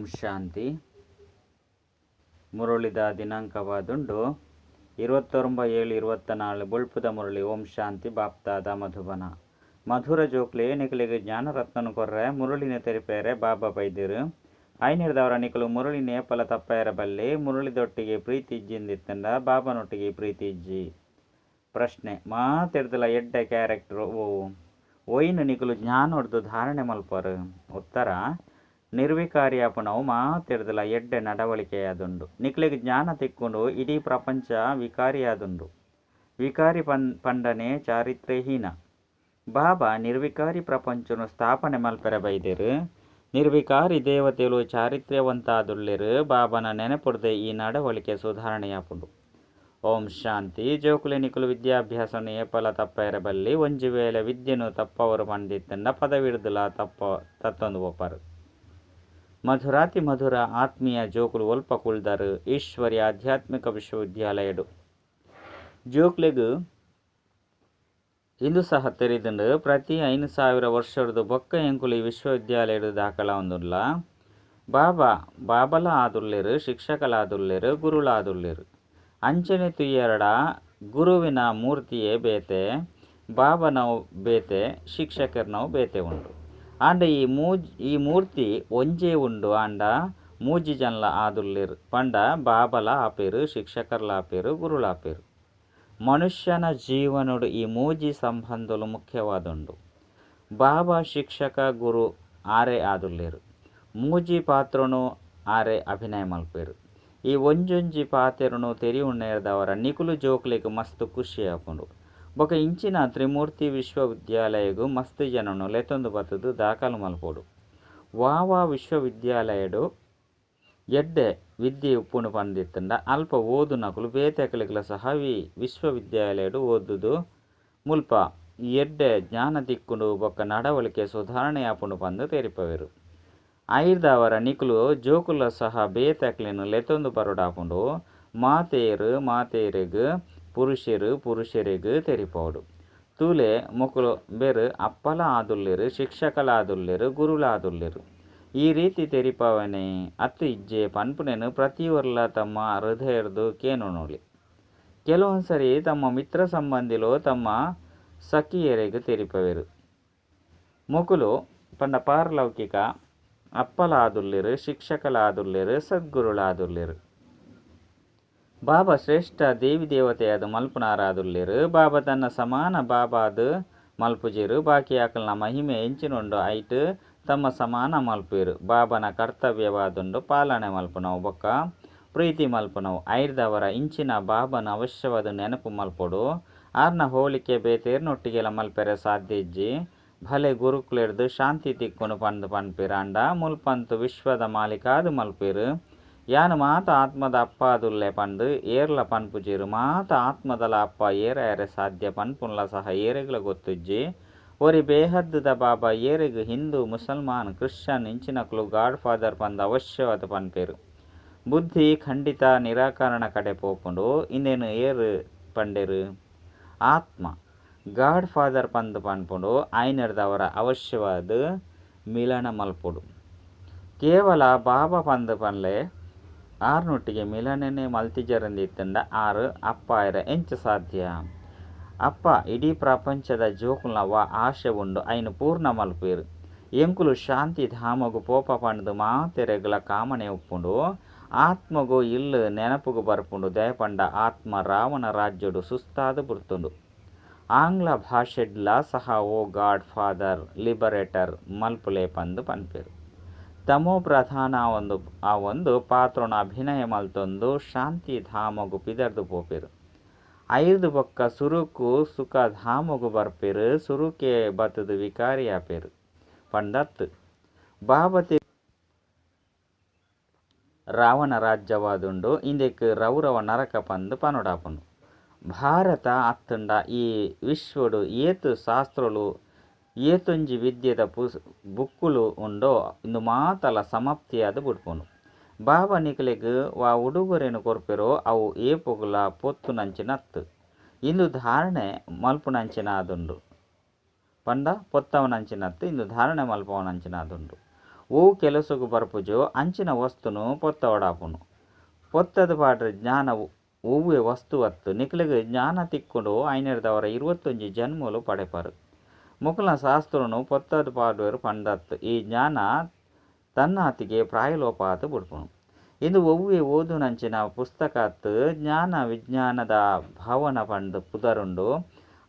ಓಂ ಶಾಂತಿ ಮುರುಳಿದ ದಿನಾಂಕವಾದುಂಡು ಇರುವತ್ತೊಂಬ ಏಳು ಇರುವತ್ತ ನಾಳು ಬುಳ್ಪುದ ಮುರುಳಿ ಓಂ ಶಾಂತಿ ಬಾಪ್ತಾದ ಮಧುಬನ ಮಧುರ ಜೋಕ್ಲೆ ನಿಕಲಿಗೆ ಜ್ಞಾನರತ್ನನು ಕೊರ್ರೆ ಮುರುಳಿನ ತೆರಿಪೇರೆ ಬಾಬಾ ಬೈದಿರು ಐನಿಡ್ದವರ ನಿಕಲು ಮುರುಳಿನ ಫಲ ತಪ್ಪ ಬಲ್ಲಿ ಮುರುಳಿದೊಟ್ಟಿಗೆ ಪ್ರೀತಿ ಇಜ್ಜಿಂದಿತ್ತಂಡ ಬಾಬನೊಟ್ಟಿಗೆ ಪ್ರೀತಿ ಇಜ್ಜಿ ಪ್ರಶ್ನೆ ಮಾತೆಡ್ದಲ ಎಡ್ಡ ಕ್ಯಾರೆಕ್ಟರ್ ಓ ಒಯ್ನು ನಿಕಲು ಜ್ಞಾನ ಹೊಡೆದು ಧಾರಣೆ ಮಲ್ಪರು ಉತ್ತರ ನಿರ್ವಿಕಾರಿಯಾಪುನವು ಮಾತಿರ್ದಿಲ್ಲ ಎಡ್ಡೆ ನಡವಳಿಕೆಯಾದುಂಡು ನಿಕ್ಲಿಗೆ ಜ್ಞಾನ ತಿಕ್ಕೊಂಡು ಇಡೀ ಪ್ರಪಂಚ ವಿಕಾರಿಯಾದುಂಡು ವಿಕಾರಿ ಪನ್, ಪಂಡನೆ ಚಾರಿತ್ರ್ಯಹೀನ. ಬಾಬಾ ನಿರ್ವಿಕಾರಿ ಪ್ರಪಂಚನು ಸ್ಥಾಪನೆ ಮಲ್ಪೆರ ಬೈದಿರು ನಿರ್ವಿಕಾರಿ ದೇವತೆಗಳು ಚಾರಿತ್ರ್ಯವಂತಾದುಳ್ಳಿರು ಬಾಬನ ನೆನಪುಡ್ದೆ ಈ ನಡವಳಿಕೆ ಸುಧಾರಣೆಯಾಪುಂಡು ಓಂ ಶಾಂತಿ, ಜೋಕುಲೆ ನಿಕುಲು ವಿದ್ಯಾಭ್ಯಾಸನು ಏಪಲ ತಪ್ಪ ಇರಬಲ್ಲಿ ಒಂಜಿ ವೇಳೆ ವಿದ್ಯೆನು ತಪ್ಪವರು ಮಂದಿತ್ತಂಡ ಪದವಿಡ್ದುಲ ತಪ್ಪ, ತತ್ತೊಂದು ಒಪ್ಪರು. ಮಧುರಾತಿ ಮಧುರ ಆತ್ಮೀಯ ಜೋಕುಲು ಒಲ್ಪ ಕುಳ್ದರು. ಈಶ್ವರಿ ಆಧ್ಯಾತ್ಮಿಕ ವಿಶ್ವವಿದ್ಯಾಲಯಡು. ಜೋಕ್ಲೆಗು ಇಂದು ಸಹ ತೆರೆದಂಡು ಪ್ರತಿ ಐದು ಸಾವಿರ ವರ್ಷದ್ದು ಬೊಕ್ಕ ಎಂಕುಲಿ ಈ ವಿಶ್ವವಿದ್ಯಾಲಯಡು ದಾಖಲ ಒಂದುಲ್ಲ ಬಾಬಾ ಬಾಬಲ ಆದುಲ್ಲೆರು ಶಿಕ್ಷಕಲ ಆದುಲ್ಲೆರು ಗುರುಳ ಆದುಲ್ಲೆರು ಅಂಚನೆ ತುಯ್ಯರಡ ಗುರುವಿನ ಮೂರ್ತಿಯೇ ಬೇತೆ ಬಾಬನವು ಬೇತೆ ಶಿಕ್ಷಕರ್ನವು ಬೇತೆ ಉಂಡು ಆಂಡ ಈ ಮೂಜ್, ಈ ಮೂರ್ತಿ ಒಂಜೇ ಉಂಡು ಆಂಡ. ಮೂಜಿ ಜನಲ ಆದುಲ್ಲೆರ್ ಪಂಡ ಬಾಬಲ ಆಪೇರು, ಶಿಕ್ಷಕರ್ಲ ಆಪೇರು, ಗುರುಳ ಆಪೇರು. ಮನುಷ್ಯನ ಜೀವನಡು ಈ ಮೂಜಿ ಸಂಬಂಧಲು ಮುಖ್ಯವಾದುಂಡು. ಬಾಬಾ, ಶಿಕ್ಷಕ, ಗುರು ಆರೆ ಆದುಲ್ಲೆರ್ ಮೂಜಿ ಪಾತ್ರನು ಆರೆ ಅಭಿನಯ ಮಲ್ಪೇರು. ಈ ಒಂಜೊಂಜಿ ಪಾತ್ರನು ತೆರಿ ಉಣ್ಣೇರದವರ ನಿಕುಲು ಜೋಕ್ಲೆಗ್ ಮಸ್ತ್ ಖುಷಿ ಬೊಕ ಇಂಚಿನ ತ್ರಿಮೂರ್ತಿ మస్తు ಮಸ್ತ್ ಜನನು ಲೆತೊಂದು ಬತ್ತದು ದಾಖಲು ಮಲ್ಪೋಡು. ವಾವಾ ವಿಶ್ವವಿದ್ಯಾಲಯಡು ಎಡ್ಡೆ ವಿದ್ಯೆ ಉಪ್ಪುಂಡು ಪಂದಿತ್ತಂಡ ಅಲ್ಪ ಓದು ನಕುಲು ಬೇತೆಕಲಿಗಳ ಸಹ ವಿ ವಿಶ್ವವಿದ್ಯಾಲಯಡು ಓದುದು ಮುಲ್ಪ ಎಡ್ಡೆ ಜ್ಞಾನ ದಿಕ್ಕುಂಡು ಬೊಕ್ಕ ನಡವಳಿಕೆ ಸುಧಾರಣೆ ಆಪುಂಡು ಪಂದು ತೆರಿಪವೆರು. ಐರ್ದವರ ನಿಕುಲು ಜೋಕುಲ ಸಹ ಬೇತೆಕ್ಲೆನು ಲೆತೊಂದು ಬರೋಡಾಪುಂಡು ಮಾತೇರು, ಮಾತೇರೆಗ್ ಪುರುಷರು ಪುರುಷರಿಗೂ ತೆರಿಪೋಡು. ತೂಲೆ ಮೊಕುಲು ಬೇರು ಅಪ್ಪಲ ಆದುಲ್ಲೆರು ಶಿಕ್ಷಕಲ ಆದುಲ್ಲೆರು ಈ ರೀತಿ ತೆರಿಪವನೆ ಅತ್ತು ಇಜ್ಜೆ ಪನ್ಪುನೆನು ಪ್ರತಿಯೊರ್ಲ ತಮ್ಮ ಹೃದಯರ್ದು ನೋಡಿ ಕೆಲವೊಂದ್ಸರಿ ತಮ್ಮ ಮಿತ್ರ ಸಂಬಂಧಿಲು ತಮ್ಮ ಸಖಿಯರಿಗೆ ತೆರಿಪವೆರು. ಮುಕುಲು ಪಂಡ ಪಾರಲೌಕಿಕ ಅಪ್ಪಲ ಆದುಲ್ಲೆರು ಶಿಕ್ಷಕಲ ಆದುಲ್ಲೆರು ಸದ್ಗುರುಳ ಆದುಲ್ಲೆರು ಬಾಬಾ ಶ್ರೇಷ್ಠ ದೇವಿ ದೇವತೆಯಾದ ಮಲ್ಪುನ ಆದುಲ್ಲೆರು ಬಾಬಾ ತನ್ನ ಸಮಾನ ಬಾಬಾದು ಮಲ್ಪುಜಿರು, ಬಾಕಿ ಆಕಲ್ನ ಮಹಿಮೆ ಎಂಚಿನೊಂಡು ಐಟ್ ತಮ್ಮ ಸಮಾನ ಮಲ್ಪಿರು ಬಾಬನ ಕರ್ತವ್ಯವಾದುಂಡು ಪಾಲನೆ ಮಲ್ಪನವು, ಬೊಕ್ಕ ಪ್ರೀತಿ ಮಲ್ಪನವು. ಐರ್ದವರ ಇಂಚಿನ ಬಾಬನ ಅವಶ್ಯವಾದ ನೆನಪು ಮಲ್ಪೊಡು, ಆರ್ನ ಹೋಲಿಕೆ ಬೇತೇರ್ನೊಟ್ಟಿಗೆಲ ಮಲ್ಪೆರೆ ಸಾಧ್ಯ ಇಜ್ಜಿ. ಭಲೆ ಗುರುಕುಲೆರ್ದು ಶಾಂತಿ ತಿಕ್ಕುನು ಪಂದು ಪನ್ಪೆರ್ ಅಂಡ ಮುಲ್ಪಂತು ವಿಶ್ವದ ಮಾಲೀಕಾದು ಮಲ್ಪೆರ್ ಯಾನು ಮಾತ ಆತ್ಮದ ಅಪ್ಪ ಅದುಲ್ಲೆ ಪಂಡು ಏರ್ಲ ಪನ್ಪುಜಿರು ಮಾತ ಆತ್ಮದಲ ಅಪ್ಪ ಏರ ಏರೆ ಸಾಧ್ಯ ಪನ್ಪುನ್ಲ ಸಹ ಏರೆಗ್ಲ ಗೊತ್ತುಜ್ಜಿ ಒರಿ ಬೇಹದ್ದುದ ಬಾಬಾ ಏರೆಗ್ ಹಿಂದೂ ಮುಸಲ್ಮಾನ್ ಕ್ರಿಶ್ಚಿಯನ್ ಇಂಚಿನಕ್ಲು ಗಾಡ್ ಫಾದರ್ ಪಂದ ಅವಶ್ಯವಾದ ಪನ್ಪೇರು ಬುದ್ಧಿ ಖಂಡಿತ, ನಿರಾಕರಣ ಕಡೆ ಪೋಪುಂಡು ಇನ್ನೇನು ಏರು ಪಂಡೆರು ಆತ್ಮ ಗಾಡ್ ಫಾದರ್ ಪಂದ್ ಪನ್ಪುಂಡು ಆಯ್ನಡ್ದವರ ಅವಶ್ಯವಾದ ಮಿಲನ ಮಲ್ಪುಡು ಕೇವಲ ಬಾಬಾ ಪಂದ್ ಪನ್ಲೆ ಆರ್ನೊಟ್ಟಿಗೆ ಮಿಲನನೆ ಮಲ್ತಿಜರಂದಿತ್ತಂಡ ಆರು, ಅಪ್ಪ ಆಯ್ರ ಎಂಚ ಸಾಧ್ಯ. ಅಪ್ಪ, ಇಡೀ ಪ್ರಪಂಚದ ಜೋಕುಲ್ನವ ಆಶೆ ಉಂಡು, ಐನು ಪೂರ್ಣ ಮಲ್ಪೇರು ಎಂಕುಲು ಶಾಂತಿ ಧಾಮಗು ಪೋಪ ಪಂಡ್ದು ಮಾತೆರೆಗ್ಲ ಕಾಮನೆ ಉಪ್ಪುಂಡು, ಆತ್ಮಗು ಇಲ್ಲು ನೆನಪುಗು ಬರ್ಪುಂಡು, ದಯಪಂಡ ಆತ್ಮ ರಾವಣ ರಾಜ್ಯಡು ಸುಸ್ತಾದ ಬುರ್ತುಂಡು. ಆಂಗ್ಲ ಭಾಷೆಡ್ಲ ಸಹ ಓ ಗಾಡ್ ಫಾದರ್ ಲಿಬರೇಟರ್ ಮಲ್ಪುಲೆ ಪಂದು ಪನ್ಪೇರು. ತಮೋ ಪ್ರಧಾನ ಒಂದು ಆ ಒಂದು ಪಾತ್ರನ ಅಭಿನಯ ಮಲ್ತೊಂದು ಶಾಂತಿ ಧಾಮಗು ಪಿದರ್ದು ಪೋಪಿರು. ಐದು ಬೊಕ್ಕ ಸುರುಕು ಸುಖ ಧಾಮಗು ಬರ್ಪಿರು, ಸುರುಕೆ ಬತ್ತದು ವಿಕಾರಿ ಆಪಿರು ಪಂಡತ್ ಬಾಬತಿ ರಾವಣ ರಾಜ್ಯವಾದುಂಡು, ಇಂದೆಕ್ ರೌರವ ನರಕ ಪಂದು ಪನುಡಾಪನು ಭಾರತ ಅತ್ತುಂಡ ಈ ವಿಶ್ವಡು ಏತು ಶಾಸ್ತ್ರಲು ಏತೊಂಜಿ ವಿದ್ಯೆದ ಪುಸ್ ಬುಕ್ಕುಲು ಉಂಡೋ ಇಂದು ಮಾತಲ ಸಮಾಪ್ತಿಯಾದ ಬುಡ್ಪುನು. ಬಾಬಾ ನಿಕಲೆಗ್ ವಾ ಉಡುಗೊರೆನು ಕೊರ್ಪೆರೋ ಅವು ಏಪುಗುಲ ಪೊತ್ತು ನಂಚಿನತ್ತು ಇಂದು ಧಾರಣೆ ಮಲ್ಪುನಂಚಿನ ಆದುಂಡು ಪಂಡ ಪೊತ್ತವನಂಚಿನತ್ತು ಇಂದು ಧಾರಣೆ ಮಲ್ಪವನಂಚಿನ ಆದುಂಡು ಓ ಕೆಲಸಗು ಬರ್ಪುಜು ಅಂಚಿನ ವಸ್ತುನು ಪೊತ್ತವಡಾಪುನು. ಪೊತ್ತದ ಪಾಡ್ರೆ ಜ್ಞಾನ ಒವ್ವೆ ವಸ್ತು ಅತ್ತು ನಿಕ್ಲೆಗ್ ಜ್ಞಾನ ತಿಕ್ಕೊಂಡು ಐನರ್ದವರ ಇರುವತ್ತೊಂಜಿ ಜನ್ಮಲು ಪಡೆಪರು. ಮುಕುಲ ಶಾಸ್ತ್ರನು ಪೊತ್ತದ ಪಾಡುವರು ಪಂಡತ್ತು. ಈ ಜ್ಞಾನ ತನ್ನಾತಿಗೆ ಪ್ರಾಯಲೋಪಾತು ಬಿಡ್ಪಣು ಇದು ಒವ್ವೆ ಓದುನಂಚಿನ ಪುಸ್ತಕತ್ ಜ್ಞಾನ ವಿಜ್ಞಾನದ ಭಾವನ ಪಂಡ ಪುದರುಂಡು.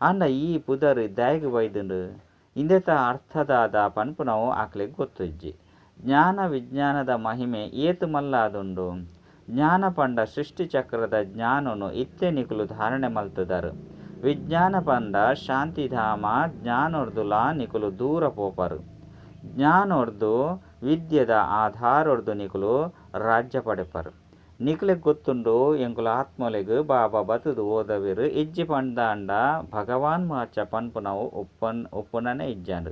ಅಂಡ ಈ ಪುದರ್ ದಯಗೆ ಬೈದುಂಡು ಇಂದೆತ ಅರ್ಥದಾದ ಪನ್ಪುನವು ಆಕ್ಲಿಗೆ ಗೊತ್ತಿಜ್ಜಿ. ಜ್ಞಾನ ವಿಜ್ಞಾನದ ಮಹಿಮೆ ಏತು ಮಲ್ಲಾದುಂಡು? ಜ್ಞಾನ ಪಂಡ ಸೃಷ್ಟಿ ಚಕ್ರದ ಜ್ಞಾನನು ಇತ್ತೆ ನಿಕುಲು ಧಾರಣೆ ಮಲ್ತುದರು. ವಿಜ್ಞಾನ ಪಂಡ, ಶಾಂತಿಧಾಮ, ಜ್ಞಾನೊರ್ದುಲ, ನಿಕುಲು ದೂರ ಪೋಪರು. ಜ್ಞಾನೊರ್ದು ವಿದ್ಯೆದ ಆಧಾರೊರ್ದು ನಿಕುಲು ರಾಜ್ಯ ಪಡೆಪರು. ನಿಕ್ಲೆಗ್ ಗೊತ್ತುಂಡು, ಎಂಕುಲ ಆತ್ಮಲೆಗ್ ಬಾಬಾ ಬತುದು ಓದವಿರು. ಇಜ್ಜಿ ಪಂಡಾಂಡ ಭಗವಾನ್ ಮಾಚ ಪನ್ಪುನವು ಉಪ್ಪನ್, ಉಪ್ಪುನನೆ ಇಜ್ಜಾನು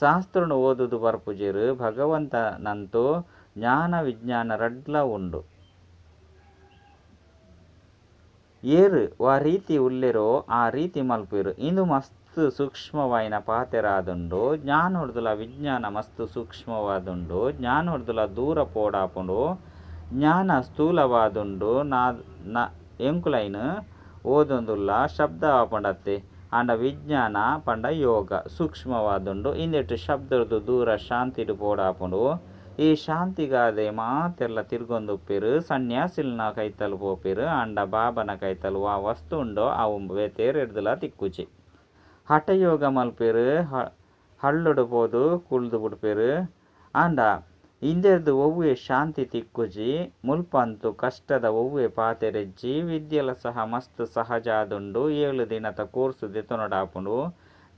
ಶಾಸ್ತ್ರನು ಓದುದು ಬರ್ಪುಜೆರು. ಭಗವಂತನಂತೂ ಜ್ಞಾನ ವಿಜ್ಞಾನ ರಡ್ಲ ಉಂಡು. ಏರು, ವಾ ರೀತಿ ಉಲ್ಲೆರೋ ಆ ರೀತಿ ಮಲ್ಪಿರು ಇಂದು ಮಸ್ತ್ ಸೂಕ್ಷ್ಮವಾಯಿನ ಪಾತೆರಾದುಂಡು ಜ್ಞಾನೊಡ್ದುಲ ವಿಜ್ಞಾನ ಮಸ್ತ್ ಸೂಕ್ಷ್ಮವಾದುಂಡು ಜ್ಞಾನೊಡ್ದುಲ ದೂರ ಪೋಡಾಪುಂಡು, ಜ್ಞಾನ ಸ್ಥೂಲವಾದುಂಡು, ನಾ, ನ, ಎಂಕುಲೈನ್ ಓದೊಂದುಲ್ಲ, ಶಬ್ದ ಆಪಂಡತ್ತೆ ಅಂಡ ವಿಜ್ಞಾನ ಪಂಡ ಯೋಗ ಸೂಕ್ಷ್ಮವಾದುಂಡು ಇಂದೆಟ್ ಶಬ್ದರ್ದು ದೂರ ಶಾಂತಿಡು ಪೋಡಾಪುಂಡು ಈ ಶಾಂತಿಗಾದೆ ಮಾತೆಲ್ಲ ತಿರ್ಗೊಂದುಪ್ಪೆರು ಸನ್ಯಾಸಿಲ್ನ ಕೈತಲು ಪೋಪೆರು ಅಂಡ ಬಾಬನ ಕೈತಲ್ ಆ ವಸ್ತು ಉಂಡೋ ಅವು ಬೇತೇರೆಡ್ದುಲ ತಿಕ್ಕುಚಿ. ಹಠಯೋಗ ಮಲ್ಪಿರು, ಹ ಪೋದು ಕುಳ್ದು ಬಿಡ್ಪಿರು. ಅಂಡ ಇಂದೆರ್ದು ಒವ್ವೆ ಶಾಂತಿ ತಿಕ್ಕುಜಿ ಮುಲ್ಪಂತು ಕಷ್ಟದ ಒವ್ವೆ ಪಾತೆರೆಜ್ಜಿ, ವಿದ್ಯೆಲ ಸಹ ಮಸ್ತ್ ಸಹಜ ಆದುಂಡು ಏಳು ದಿನದ ಕೋರ್ಸು ದೆತೊನಡಾಪುಂಡು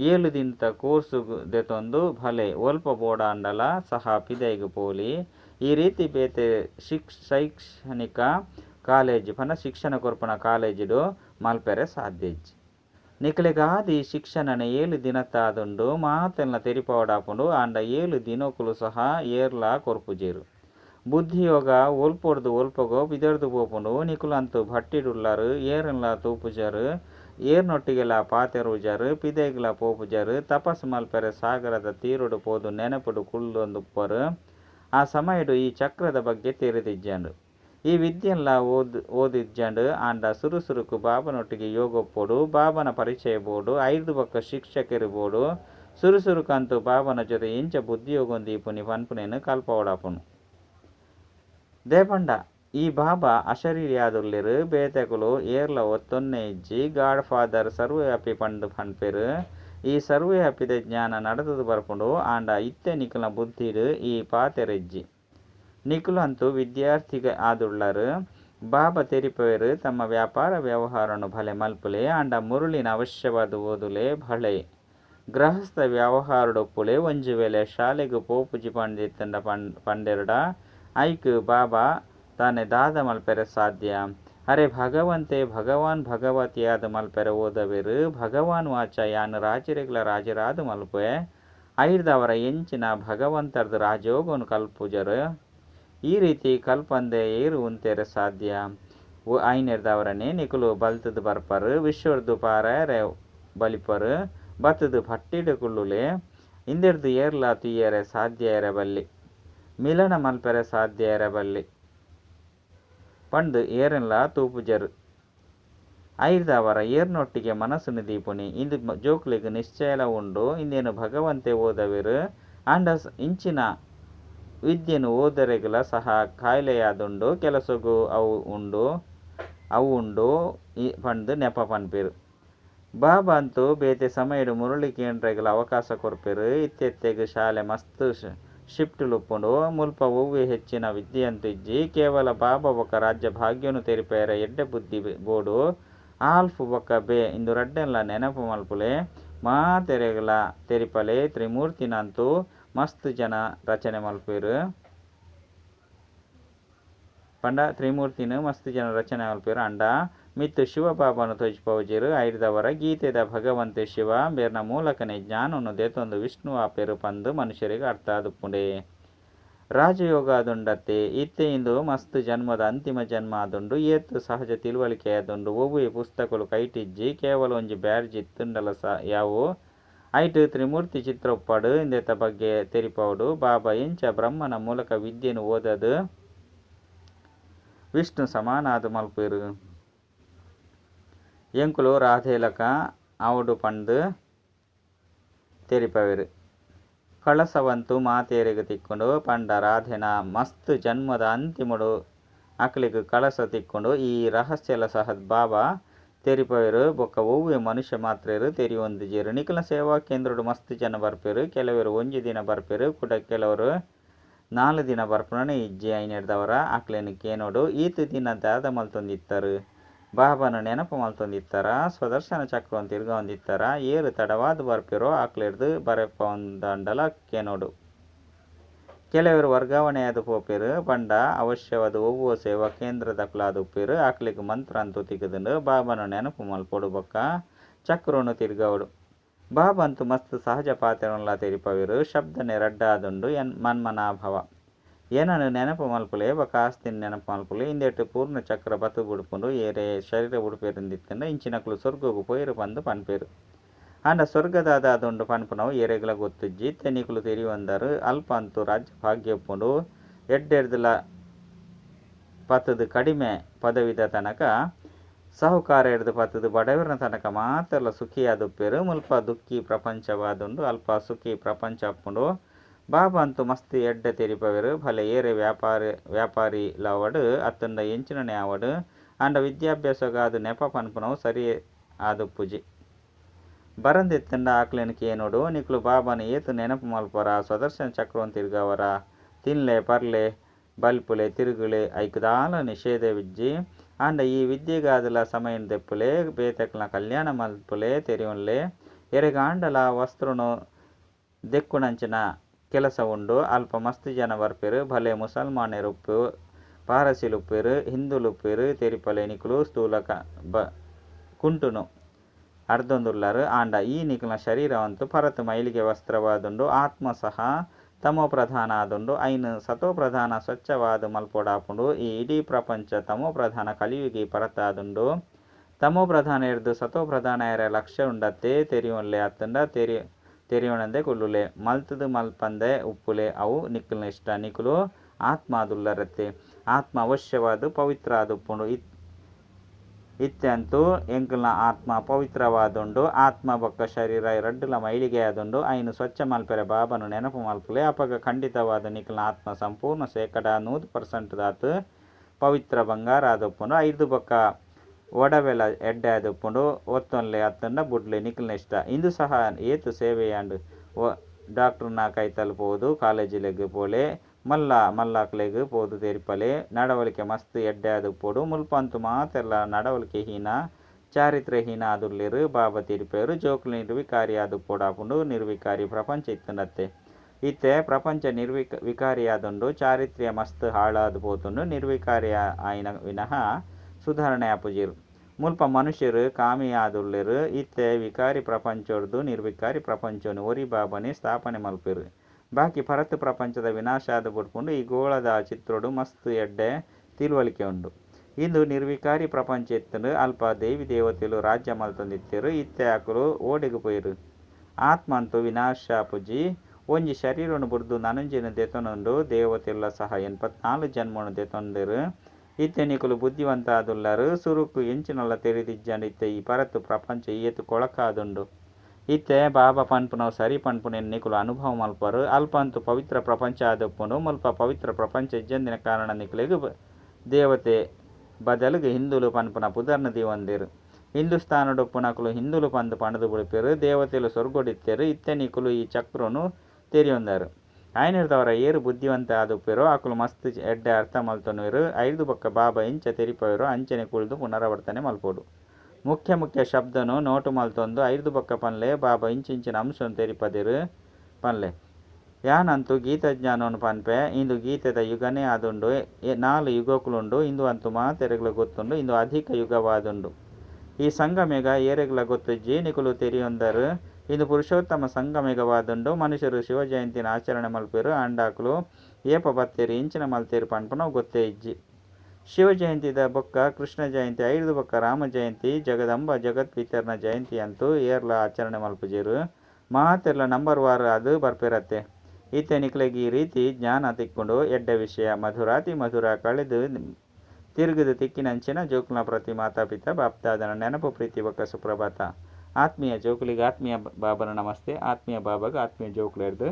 ಏಳು ದಿನದ ಕೋರ್ಸು ದೆತೊಂದು ಭಲೆ ಒಲ್ಪ ಬೋಡಾಂಡಲ ಸಹ ಪಿದೈಗು ಪೋಲಿ. ಈ ರೀತಿ ಬೇತೆ ಶಿಕ್ಷ ಶೈಕ್ಷಣಿಕ ಕಾಲೇಜ್, ಪನ ಶಿಕ್ಷಣ ಕೊರ್ಪನ ಕಾಲೇಜಿಡು ಮಲ್ಪೆರೆ ಸಾಧ್ಯಜ್ಜಿ ನಿಕ್ಲೆಗಾದಿ ಶಿಕ್ಷಣನ ಏಳು ದಿನತ್ತಾದುಂಡು ಮಾತೆಲ್ಲ ತೆರಿಪವಡಾಪುಂಡು ಆಂಡ ಏಳು ದಿನಕ್ಕೂ ಸಹ ಏರ್ಲ ಬುದ್ಧಿ ಬುದ್ಧಿಯೋಗ ಒಲ್ಪೊಡ್ದು ಒಲ್ಪಗೋ ಬಿದರ್ದು ಪೋಪುಂಡು ನಿಕುಲಂತೂ ಭಟ್ಟಿಡುಳ್ಳರು ಏರ್ಲ ತೂಪುಜಾರು ಏರ್ನೊಟ್ಟಿಗೆಲ ಪಾತೆರುಜಾರು ಪಿದೈಗ್ಲ ಪೋಪುಜಾರು ತಪಸ್ ಮಲ್ಪೆರೆ ಸಾಗರದ ತೀರುಡು ಪೋದು ನೆನಪುಡು ಕುಳ್ಳೊಂದುಪ್ಪರು ಆ ಸಮಯಡು ಈ ಚಕ್ರದ ಬಗ್ಗೆ ತೆರೆದಿಜ್ಜಂಡು ಈ ವಿದ್ಯೆಲ್ಲ ಓದ್, ಓದಿಜ್ಜಂಡು. ಆಂಡ ಸುರುಸುರುಕು ಬಾಬನೊಟ್ಟಿಗೆ ಯೋಗೊಪ್ಪೋಡು ಬಾಬನ ಪರಿಚಯ ಬೋಡು ಐದು ಪಕ್ಕ ಶಿಕ್ಷಕರಿಬೋಡು ಸುರುಸುರುಕಂತು ಬಾಬನ ಜೊತೆ ಇಂಚ ಬುದ್ಧಿಯೋಗೊಂದೀಪುನಿ ಪನ್ಪುನೇನು ಕಲ್ಪವಡಾಪುನು ದೇಪಂಡ ಈ ಬಾಬಾ ಅಶರೀರಿಯಾದುಲ್ಲೆರು ಬೇತೆಕುಲು ಏರ್ಲ ಒತ್ತೊನ್ನೆ ಇಜ್ಜಿ, ಗಾಡ್ ಫಾದರ್ ಸರ್ವವ್ಯಾಪಿ ಪಂಡು ಪನ್ಪೆರು. ಈ ಸರ್ವವ್ಯಾಪಿದ ಜ್ಞಾನ ನಡೆದದು ಬರ್ಪುಂಡು, ಆಂಡ ಇತ್ತೆ ನಿಕುಲ ಬುದ್ಧಿಡು ಈ ಪಾತೆರೆಜ್ಜಿ. ನಿಕುಲು ಅಂತೂ ವಿದ್ಯಾರ್ಥಿಗ ಆದುಳ್ಳರು. ಬಾಬಾ ತೆರಿಪವೆರು, ತಮ್ಮ ವ್ಯಾಪಾರ ವ್ಯವಹಾರನು ಭಲೆ ಮಲ್ಪುಲೆ, ಆಂಡ ಮುರುಳಿನ ಅವಶ್ಯವಾದ ಓದುಲೆ ಭಳೆ. ಗೃಹಸ್ಥ ವ್ಯವಹಾರಡೊಪ್ಪುಲೆ ಒಂಜು ವೇಳೆ ಶಾಲೆಗೆ ಪೋಪುಜಿ ಪಂಡಿತ್ತಂಡ ಪಂಡ್, ಪಂಡೆರಡ. ಐಕ್ ಬಾಬಾ ತಾನೆ ದಾದ ಮಲ್ಪೆರೆ ಸಾಧ್ಯ. ಅರೆ ಭಗವಂತೆ, ಭಗವಾನ್ ಭಗವತಿಯಾದ ಮಲ್ಪೆರೆ ಓದವೆರು ಭಗವಾನ್ ವಾಚ ಯಾನ್ ರಾಜರಿಗಳ ರಾಜರಾದ ಮಲ್ಪೆ ಐರ್ದವರ ಎಂಚಿನ ಭಗವಂತರದ ರಾಜೋಗನು ಕಲ್ಪುಜರು. ಈ ರೀತಿ ಕಲ್ಪಂದೆ ಏರು ಉಂತೆರೆ ಸಾಧ್ಯ. ಐನೆರ್ದವರನೆ ನಿಕುಲು ಬಲ್ತದ ಬರ್ಪರು. ವಿಶ್ವರ್ದು ಪಾರರೆ ಬಲಿಪರು. ಬತ್ತದು ಭಟ್ಟಿಡು ಕುಳ್ಳುಲೆ. ಇಂದೆರ್ದು ಏರ್ಲ ತುಯ್ಯರೆ ಸಾಧ್ಯ ಎರಬಲ್ಲಿ. ಮಿಲನ ಮಲ್ಪೆರೆ ಸಾಧ್ಯ ಎರಬಲ್ಲಿ. ಪಂಡ್ ಏರೆನ್ಲ ತೂಪುಜರು. ಐರ್ದವರ ಏರ್ನೊಟ್ಟಿಗೆ ಮನಸ್ಸು ದೀಪುನಿ ಇಂದು ಜೋಕ್ಲಿಗ್ ನಿಶ್ಚಯಲ ಉಂಡು. ಇಂದೇನು ಭಗವಂತೆ ಓದವಿರು? ಅಂಡ ಇಂಚಿನ ವಿದ್ಯೆನು ಓದರೆಗಲ ಸಹ ಕಾಯಿಲೆಯಾದುಂಡು. ಕೆಲಸಗೂ ಅವು ಉಂಡು. ಅವು ಉಂಡು. ಪಂಡ್ ನೆಪ ಪನ್ಪಿರು. ಬಾಬಾ ಅಂತೂ ಬೇತೆ ಸಮಯಡು ಮುರುಳಿ ಕೇಂದ್ರಗಳ ಅವಕಾಶ ಕೊರ್ಪಿರು. ಇತ್ತೆತ್ತೆಗೆ ಶಾಲೆ ಮಸ್ತ್ ಶಿಫ್ಟ್ ಉಪ್ಪುಂಡು ಮುಲ್ಪ ಒವ್ವೆ ಹೆಚ್ಚಿನ ವಿದ್ಯೆಯಂತಿಜ್ಜಿ, ಕೇವಲ ಬಾಬ ಬೊಕ್ಕ ರಾಜ್ಯ ಭಾಗ್ಯನು ತೆರಿಪೇರ ಎಡ್ಡೆ ಬುದ್ಧಿ ಬೋಡು. ಆಲ್ಫ್ ಬೊಕ್ಕ ಬೇ ಇಂದು ರಡ್ಡೆಲ್ಲ ನೆನಪು ಮಲ್ಪುಲೆ. ಮಾ ತೆರೆಗಲ ತೆರಿಪಲೆ ತ್ರಿಮೂರ್ತಿನಂತೂ ಮಸ್ತ್ ಜನ ರಚನೆ ಮಲ್ಪಿರು ಪಂಡ, ತ್ರಿಮೂರ್ತಿನ ಮಸ್ತ್ ಜನ ರಚನೆ ಮಲ್ಪಿರು ಅಂಡ ಮಿತ್ತು ಶಿವಬಾಬನು ತೋಜ್ಪವುಜೆರು ಐರ್ದವರ ಗೀತೆದ ಭಗವಂತ ಶಿವ ಬೇರ್ನ ಮೂಲಕನೆ ಜ್ಞಾನ ದೇತೊಂದು ವಿಷ್ಣು ಆಪೆರು ಪಂದು ಮನುಷ್ಯರಿಗೆ ಅರ್ಥ ಆದುಪುಂಡೆ ರಾಜಯೋಗ ದುಂಡತೆ ಇತ್ತೆ ಇಂದು ಮಸ್ತ್ ಜನ್ಮದ ಅಂತಿಮ ಜನ್ಮ ಆದುಂಡು ಏತ್ತು ಸಹಜ ತಿಳುವಳಿಕೆ ಆದುಂಡು ಒವ್ವೆ ಪುಸ್ತಕಲು ಕೈಟಿಜ್ಜಿ ಕೇವಲ ಒಂಜಿ ಬ್ಯಾರ್ಜಿ ತುಂಡಲ ಸ ಯಾವು? ಐಟು ತ್ರಿಮೂರ್ತಿ ಚಿತ್ರ ಉಪ್ಪಾಡು ಇಂದೆತ ಬಗ್ಗೆ ತೆರಿಪೌಡು ಬಾಬಾ ಇಂಚ ಬ್ರಹ್ಮನ ಮೂಲಕ ವಿದ್ಯೆನು ಓದದು. ವಿಷ್ಣು ಸಮಾನಾದ ಮಲ್ಪೇರು. ಎಂಕುಲು ರಾಧೇಲಕ ಅವಡು ಪಂಡು ತೆರಿಪವೆರು. ಕಳಸವಂತು ಮಾತೇರಿಗೆ ತಿಕ್ಕೊಂಡು ಪಂಡ ರಾಧೆನ ಮಸ್ತ್ ಜನ್ಮದ ಅಂತಿಮಡು ಅಕ್ಲಿಗೆ ಕಳಸ ತಿಕ್ಕೊಂಡು ಈ ರಹಸ್ಯಲ ಸಹದ್ ಬಾಬಾ ತೆರಿಪವೆರು. ಬೊಕ್ಕ ಒವ್ವೆ ಮನುಷ್ಯ ಮಾತ್ರೆರು ತೆರಿ ಒಂದಿಜೇರು ನಿಖಲ ಸೇವಾ ಕೇಂದ್ರಡು ಮಸ್ತ್ ಜನ ಬರ್ಪೇರು. ಕೆಲವರು ಒಂಜಿ ದಿನ ಬರ್ಪೇರು. ಕೂಡ ಕೆಲವರು ನಾಲ್ಕು ದಿನ ಬರ್ಪುನ ಇಜ್ಜಿ ಐನೆಡ್ದವರ ಅಕ್ಲೆನಿಕ್ ಕೇನೋಡು. ಈತ ದಿನ ದಾದ ಮಲ್ತೊಂದಿತ್ತರು. ಬಾಬಾನ ನೆನಪು ಮಲ್ತೊಂದಿತ್ತಾರ, ಸ್ವದರ್ಶನ ಚಕ್ರವನ್ನು ತಿರ್ಗೊಂದಿತ್ತಾರ ಏರು ತಡವಾದ ಬರ್ಪಿರೋ ಆಕ್ಲಿಡ್ದು ಬರಪ್ಪ ಒಂದಂಡಲ ಕೆನೋಡು. ಕೆಲವರು ವರ್ಗಾವಣೆಯಾದ ಪೋಪಿರು, ಬಂಡ, ಅವಶ್ಯವಾದ ಒವ್ವೋ ಸೇವಾ ಕೇಂದ್ರದ ಕುಲಾದ ಉಪ್ಪಿರು ಆಕ್ಲಿಗೆ ಮಂತ್ರ ಅಂತೂ ತಿಗದನು, ಬಾಬಾನ ನೆನಪು ಮಲ್ಪೊಡು ಬೊಕ್ಕ, ಚಕ್ರವನ್ನು ತಿರ್ಗವಡು ಬಾಬಂತು ಮಸ್ತ್ ಸಹಜ ಪಾತ್ರ ತೆರಿಪವಿರು, ಶಬ್ದನೆ ರಡ್ಡಾದುಂಡು ಎನ್ ಮನ್ಮನಾಭವ. ಏನನ್ನು ನೆನಪು ಮಲ್ಪುಲೆ ಬೊಕ ಆಸ್ತಿನ ನೆನಪು ಮಲ್ಪುಲೆ ಇಂದೆಟ್ ಪೂರ್ಣ ಚಕ್ರ ಬತ್ತು ಬುಡ್ಪುಂಡು ಏರೆ ಶರೀರ ಉಡುಪೇರಿಂದಿತ್ತಂಡ ಇಂಚಿನಕ್ಲು ಸ್ವರ್ಗಗು ಪೊಯ್ರು ಬಂದು ಪನ್ಪೇರು. ಆಂಡ ಸ್ವರ್ಗದಾದ ಅದೊಂದು ಪನ್ಪುನವು ಏರೆಗ್ಲ ಗೊತ್ತುಜ್ಜಿ ತೆನಿಕುಲು ತೆರಿಯೊಂದರು ಅಲ್ಪ ಅಂತೂ ರಾಜ್ಯ ಭಾಗ್ಯ ಉಪ್ಪುಂಡು ಎಡ್ಡೆರ್ದಲ ಪತ್ತದು ಕಡಿಮೆ ಪದವಿದ ತನಕ, ಸಾಹುಕಾರ ಹಿಡಿದು ಪತ್ತದು ಬಡವರನ ತನಕ ಮಾತ್ರ ಸುಖಿಯಾದುಪ್ಪೇರು. ಮುಲ್ಪ ದುಃಖಿ ಪ್ರಪಂಚವಾದುಂಡು, ಅಲ್ಪ ಸುಖಿ ಪ್ರಪಂಚ ಅಪ್ಪುಂಡು ಬಾಬಾ ಅಂತೂ ಮಸ್ತ್ ಎಡ್ಡೆ ತೆರಿಪವೆರು ಭಲೆ ಏರೆ ವ್ಯಾಪಾರಿ ವ್ಯಾಪಾರಿ ಲವಡು ಅತ್ತಂಡ ಎಂಚಿನನೆ ಆವಡು ಅಂಡ ವಿದ್ಯಾಭ್ಯಾಸಗಾದು ನೆಪ ಪನ್ಪುನವು ಸರಿ ಆದುಪ್ಪುಜಿ ಬರಂದೆತ್ತಂಡ ಆಕ್ಲೆನಕ್ಕೆ ಏನೋಡು ನಿಕ್ಲು ಬಾಬಾನ ಏತು ನೆನಪು ಮಲ್ಪರ ಸ್ವದರ್ಶನ ಚಕ್ರವನ್ನು ತಿರ್ಗವರ ತಿನ್ಲೆ ಪರ್ಲೆ ಬಲ್ಪುಲೆ ತಿರುಗುಲೆ ಐಕದಾಲ ನಿಷೇಧವಿಜ್ಜಿ ಅಂಡ ಈ ವಿದ್ಯೆಗಾದಲ ಸಮಯನ್ ದೆಪ್ಪುಲೆ ಬೇತಕ್ಲ ಕಲ್ಯಾಣ ಮಲ್ಪುಲೆ ತೆರಿಯುನ್ಲೆ ಎರೆಗಾಂಡಲ ವಸ್ತ್ರನು ದೆಕ್ಕುನಂಚಿನ ಕೆಲಸ ಉಂಡು ಅಲ್ಪ ಮಸ್ತ್ ಜನ ಬರ್ಪೆರು ಭಲೆ ಮುಸಲ್ಮಾನೆರುಪ್ಪು ಪಾರಸಿಲುಪ್ಪೆರು ಹಿಂದುಲುಪ್ಪೆರು ತೆರಿಪಲೆ ನಿಕುಲು ಸ್ಥೂಲಕ ಬ, ಕುಂಟುನು. ಅರ್ಧೊಂದುಲ್ಲರು ಆಂಡ ಈ ನಿಕುಲ ಶರೀರವಂತು ಪರತು ಮೈಲಿಗೆ ವಸ್ತ್ರವಾದುಂಡು ಆತ್ಮ ಸಹ ತಮೋ ಪ್ರಧಾನ ಆದುಂಡು ಐನು ಸತೋ ಪ್ರಧಾನ ಸ್ವಚ್ಛವಾದ ಮಲ್ಪೊಡಾಪುಂಡು, ಈ ಇಡೀ ಪ್ರಪಂಚ ತಮೋ ಪ್ರಧಾನ ಕಲಿಯುಗಿ ಪರತಾದುಂಡು. ತಮೋ ಪ್ರಧಾನ ಇರ್ದು ಸತೋ ಪ್ರಧಾನ ಎರ ಲಕ್ಷ್ಯ ಉಂಡತ್ತೆ ತೆರಿಯುನ್ಲೆ ಆತುಂಡ ತೆರಿ ತೆರಿಯೋಣಂದೆ ಕುಲ್ಲುಲೆ. ಮಲ್ತದು ಮಲ್ಪಂದೆ ಉಪ್ಪುಲೆ. ಅವು ನಿಕ್ಕಲ್ನ ಇಷ್ಟ. ನಿಕುಲು ಆತ್ಮ ಅದುಲ್ಲರತ್ತೆ ಆತ್ಮ ಅವಶ್ಯವಾದ ಪವಿತ್ರ ಆದುಪ್ಪುಂಡು ಇತ್, ಇತ್ಯಂತೂ ಎಂಕಲ್ನ ಆತ್ಮ ಪವಿತ್ರವಾದುಂಡು. ಆತ್ಮ ಬೊಕ್ಕ ಶರೀರ ರಡ್ಡುಲ ಮೈಲಿಗೆ ಆದುಂಡು ಐನು ಸ್ವಚ್ಛ ಮಲ್ಪೆರೆ ಬಾಬನು ನೆನಪು ಮಲ್ಪಲೆ. ಅಪಗ ಖಂಡಿತವಾದ ನಿಕ್ಕಲ್ನ ಆತ್ಮ ಸಂಪೂರ್ಣ ಶೇಕಡ ನೂರು ಪರ್ಸೆಂಟ್ ದಾತು ಪವಿತ್ರ ಬಂಗಾರ ಆದುಪ್ಪುಂಡು ಐದು ಬೊಕ್ಕ ಒಡವೆಲ ಎಡ್ಡೆ ಆದುಪ್ಪುಂಡು ಒತ್ತೊನ್ಲೆ ಅತ್ತನ್ನ ಬುಡ್ಲೆ ನಿಕಲ್ನ ಇಷ್ಟ ಇಂದು ಸಹ ಏತು ಸೇವೆಯಾಂಡು ಒ ಡಾಕ್ಟರ್ನ ಕೈ ತಲುಪುವುದು ಕಾಲೇಜಿಲೆಗ್ ಪೋಲೆ, ಮಲ್ಲ ಮಲ್ಲಾಕ್ಲೆಗ್ ಪೋದು ತೆರಿಪಲೆ ನಡವಳಿಕೆ ಮಸ್ತ್ ಎಡ್ಡೆ ಆದುಪ್ಪುಡು ಮುಲ್ಪಂತು ಮಾತೆಲ್ಲ ನಡವಳಿಕೆ ಹೀನ ಚಾರಿತ್ರ ಹೀನ ಆದುರ್ಲಿರು ಬಾಬಾ ತಿರುಪೇರು ಜೋಕುಲು ನಿರ್ವಿಕಾರಿ ಆದುಪ್ಪುಡಾಪುಂಡು ನಿರ್ವಿಕಾರಿ ಪ್ರಪಂಚ ಇತ್ತನತ್ತೆ ಇತ್ತೆ ಪ್ರಪಂಚ ನಿರ್ವಿಕ ವಿಕಾರಿಯಾದುಂಡು, ಚಾರಿತ್ರ್ಯ ಮಸ್ತ್ ಹಾಳಾದು ಪೋತುಂಡು ನಿರ್ವಿಕಾರಿ ಆಯ್ನ ವಿನಃ ಸುಧಾರಣೆ ಆಪುಜಿರು ಮುಲ್ಪ ಮನುಷ್ಯರು ಕಾಮಿ ಆದುಲ್ಲೆರು ಇತ್ತೆ ವಿಕಾರಿ ಪ್ರಪಂಚೊಡ್ದು ನಿರ್ವಿಕಾರಿ ಪ್ರಪಂಚನು ಒರಿ ಬಾಬನೆ ಸ್ಥಾಪನೆ ಮಲ್ಪಿರು. ಬಾಕಿ ಪರತ್ ಪ್ರಪಂಚದ ವಿನಾಶ ಆದ ಬಿಟ್ಕೊಂಡು ಈ ಗೋಳದ ಚಿತ್ರಡು ಮಸ್ತ್ ಎಡ್ಡೆ ತಿಳುವಳಿಕೆ ಉಂಡು. ಇಂದು ನಿರ್ವಿಕಾರಿ ಪ್ರಪಂಚ ಎತ್ತಲು ಅಲ್ಪ ದೇವಿ ದೇವತೆಲು ರಾಜ್ಯ ಮಲ್ತಂದಿತ್ತಿರು, ಇತ್ತೆ ಆಕುಲು ಓಡಿಗೆ ಪೋಯಿರು. ಆತ್ಮ ಅಂತೂ ವಿನಾಶ ಪುಜಿ ಒಂಜಿ ಶರೀರವನ್ನು ಬುಡ್ದು ನನಂಜಿನ ದೆತೊನುಂಡು, ದೇವತೆಲ್ಲ ಸಹ ಎನ್ಪತ್ನಾಲ್ಕು ಜನ್ಮನ ದೆತೊಂದೆರು. ಆದುಲ್ಲರು ಸುರುಕು ಎಂಚಿನಲ್ಲ ತೆರೆದಿಜ್ಜಂಡು ಇತ್ತೆ ಈ ಪರತ್ತು ಪ್ರಪಂಚ ಈಯತ್ತು ಕೊಳಕಾದುಂಡು. ಇತ್ತೆ ಬಾಬಾ ಪನ್ಪುನ ಸರಿ ಪನ್ಪುನೆನ್ ನಿಕುಲು ಅನುಭವ ಮಲ್ಪರು. ಅಲ್ಪಂತು ಪವಿತ್ರ ಪ್ರಪಂಚ ಆದಪ್ಪುನು, ಮುಲ್ಪ ಪವಿತ್ರ ಪ್ರಪಂಚ ಇಜ್ಜಂದಿನ ಕಾರಣ ನಿಕುಲೆಗ್ ದೇವತೆ ಬದಲಿಗೆ ಹಿಂದುಲು ಪನ್ಪುನ ಪುದರ್ನ ದಿವಂದಿರು ಹಿಂದೂಸ್ತಾನಡು ಪುನಕುಲು ಹಿಂದುಲು ಪಂದು ಪಣದು ಬುಡಿಪೆರು ದೇವತೆಲು ಸೊರ್ಗೊಡಿತ್ತೆರು ಇತ್ತೆ ನಿಕುಲು ಈ ಚಕ್ರನು ತೆರಿಯೊಂದರು. ಆಯ್ನಿರ್ದವರ ಏರು ಬುದ್ಧಿವಂತ ಆದುಪ್ಪೆರು ಆಕುಲು ಮಸ್ತ್ ಎಡ್ಡೆ ಅರ್ಥ ಮಲ್ತೊನುವೆರು ಐದು ಪಕ್ಕ ಬಾಬಾ ಇಂಚ ತೆರಿಪವೆರು ಅಂಚನೆ ಕುಳಿದು ಪುನರಾವರ್ತನೆ ಮಲ್ಪೋಡು. ಮುಖ್ಯ ಮುಖ್ಯ ಶಬ್ದನು ನೋಟು ಮಲ್ತೊಂದು, ಐದು ಪಕ್ಕ ಪನ್ಲೆ, ಬಾಬಾ ಇಂಚಿಂಚಿನ ಅಂಶವನ್ನು ತೆರಿಪದಿರು ಪನ್ಲೆ. ಯಾನಂತೂ ಗೀತಜ್ಞಾನವನ್ನು ಪನ್ಪೆ, ಇಂದು ಗೀತೆದ ಯುಗನೇ ಆದುಂಡು ನಾಲ್ಕು ನಾಲು ಯುಗಕುಲುಂಡು, ಇಂದು ಅಂತು ಮಾತೆರೆಗ್ಲ ಗೊತ್ತುಂಡು, ಇಂದು ಅಧಿಕ ಯುಗವಾದುಂಡು. ಈ ಸಂಗಮೇಗ ಏರೆಗ್ಲ ಗೊತ್ತು ನಿಕುಲು ತೆರಿಯೊಂದರು ಇಂದು ಪುರುಷೋತ್ತಮ ಸಂಗಮೆಗವಾದುಂಡು ಮನುಷ್ಯರು ಶಿವ ಜಯಂತಿನ ಆಚರಣೆ ಮಲ್ಪೆರು ಅಂಡಾಕುಲು ಏಪ ಬತ್ತೇರಿ ಇಂಚಿನ ಮಲ್ತೇರು ಪನ್ಪನ ಗೊತ್ತೇ ಇಜ್ಜಿ. ಶಿವ ಜಯಂತಿದ ಬೊಕ್ಕ ಕೃಷ್ಣ ಜಯಂತಿ, ಐದು ಬೊಕ್ಕ ರಾಮ ಜಯಂತಿ, ಜಗದಂಬ ಜಗತ್ ಪಿತರ್ನ ಜಯಂತಿ ಅಂತೂ ಏರ್ಲ ಆಚರಣೆ ಮಲ್ಪುಜೆರು. ಮಹಾತೆರ್ಲ ನಂಬರ್ ವಾರ ಅದು ಬರ್ಪಿರತ್ತೆ. ಈತ ನಿಕ್ಲೆಗೆ ಈ ರೀತಿ ಜ್ಞಾನ ತಿಕ್ಕೊಂಡು ಎಡ್ಡ ವಿಷಯ ಮಧುರಾತಿ ಮಧುರ ಕಳೆದು ತಿರುಗಿದು ತಿಕ್ಕಿನಂಚಿನ ಜೋಕ್ನ ಪ್ರತಿ ಮಾತಾಪಿತ, ಬಾಪ್ತಾದನ ನೆನಪು ಪ್ರೀತಿ ಬೊಕ್ಕ ಸುಪ್ರಭಾತ. ಆತ್ಮೀಯ ಜೋಕುಲಿಗೆ ಆತ್ಮೀಯ ಬಾಬನ ನಮಸ್ತೆ. ಆತ್ಮೀಯ ಬಾಬಾಗ, ಆತ್ಮೀಯ ಜೋಕುಲಿ ಹಿಡ್ದು.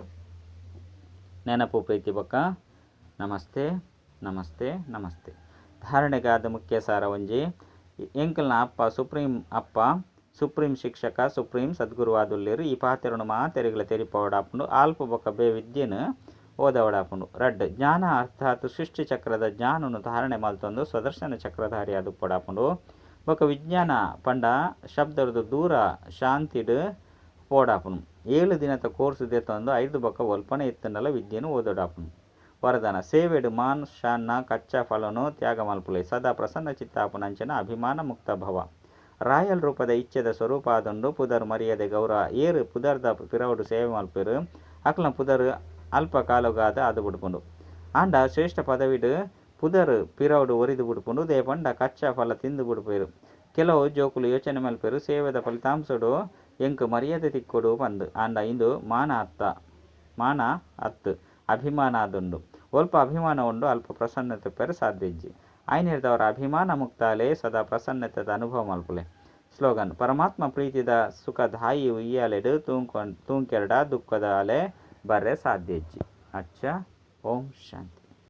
ನೆನಪು ಪ್ರೀತಿ ಬೊಕ್ಕ ನಮಸ್ತೆ ನಮಸ್ತೆ ನಮಸ್ತೆ. ಧಾರಣೆಗಾದ ಮುಖ್ಯ ಸಾರ ಒಂಜಿ. ಎಂಕಲ್ನ ಅಪ್ಪ, ಸುಪ್ರೀಂ ಅಪ್ಪ, ಸುಪ್ರೀಂ ಶಿಕ್ಷಕ, ಸುಪ್ರೀಂ ಸದ್ಗುರುವಾದುಲ್ಲೇರು ಈ ಪಾತೆರನು ಮಾತೆರೆಗಳ ತೆರಿಪವಡಾಪುಂಡು. ಆಲ್ಪ ಬೊಕ್ಕ ಬೇ ವಿದ್ಯೆನು ಓದವಡಾಪುಂಡು. ರಡ್ ಜ್ಞಾನ ಅರ್ಥಾತ್ ಸೃಷ್ಟಿ ಚಕ್ರದ ಜ್ಞಾನನು ಧಾರಣೆ ಮಲ್ತೊಂದು ಸ್ವದರ್ಶನ ಚಕ್ರಧಾರಿ ಅದು ಬೊಕ ವಿಜ್ಞಾನ ಪಂಡ ಶಬ್ದರ್ದು ದೂರ ಶಾಂತಿಡ್ ಓಡಾಪನು ಏಳು ದಿನದ ಕೋರ್ಸ್ ದೆತ್ತೊಂದು ಐದು ಬೊಕ್ಕ ಒಲ್ಪನೆ ಎತ್ತನಲ್ಲ ವಿದ್ಯೆನು ಓದೋಡಾಪನು ವರದಾನ ಸೇವೆಡು ಮಾನ್ ಶಾನ್ನ ಕಚ್ಚಾ ಫಲನು ತ್ಯಾಗ ಮಲ್ಪುಲೆ ಸದಾ ಪ್ರಸನ್ನ ಚಿತ್ತಾಪನಂಚನ ಅಭಿಮಾನ ಮುಕ್ತ ಭವ ರಾಯಲ್ ರೂಪದ ಇಚ್ಛೆದ ಸ್ವರೂಪ ಆದಂಡು ಪುದರ್ ಮರ್ಯಾದೆ ಗೌರ ಏರು ಪುದರ್ದ ಪಿರವಡು ಸೇವೆ ಮಲ್ಪಿರು ಅಕ್ಲ ಪುದರ್ ಅಲ್ಪ ಕಾಲಗಾದ ಅದು ಬಿಡ್ಕೊಂಡು ಆಂಡ ಶ್ರೇಷ್ಠ ಪದವಿಡು ಪುದರ್ ಪಿರವುಡು ಒರಿದು ಬಿಡ್ಪುಂಡು ದೇ ಪಂಡ ಕಚ್ಚಾ ಫಲ ತಿಂದು ಬಿಡ್ಪೇರು ಕೆಲವು ಜೋಕುಲು ಯೋಚನೆ ಮಲ್ಪೇರು, ಸೇವೆದ ಫಲಿತಾಂಶಡು ಎಂಕ್ ಮರ್ಯಾದೆ ತಿಕ್ಕೊಡು ಬಂದು. ಅಂಡ ಇಂದು ಮಾನ ಅತ್ತ, ಮಾನ ಅತ್ತು, ಅಭಿಮಾನ ಅದುಂಡು. ಒಲ್ಪ ಅಭಿಮಾನ ಉಂಡು, ಅಲ್ಪ ಪ್ರಸನ್ನತೆ ಪೇರು ಸಾಧ್ಯಜ್ಜಿ ಐನಿರ್ದವರ ಅಭಿಮಾನ ಮುಕ್ತಾಲೆ, ಸದಾ ಪ್ರಸನ್ನತೆದ ಅನುಭವ ಮಲ್ಪುಲೆ. ಸ್ಲೋಗನ್, ಪರಮಾತ್ಮ ಪ್ರೀತಿದ ಸುಖ ಧಾಯಿ ಉಯ್ಯಾಲೆಡು ತೂಂಕೊಂಡ್, ತೂಂಕೆರಡ ದುಃಖದ ಅಲೆ ಬರ್ರೆ ಸಾಧ್ಯಜ್ಜಿ ಅಚ್ಚ, ಓಂ ಶಾಂತಿ.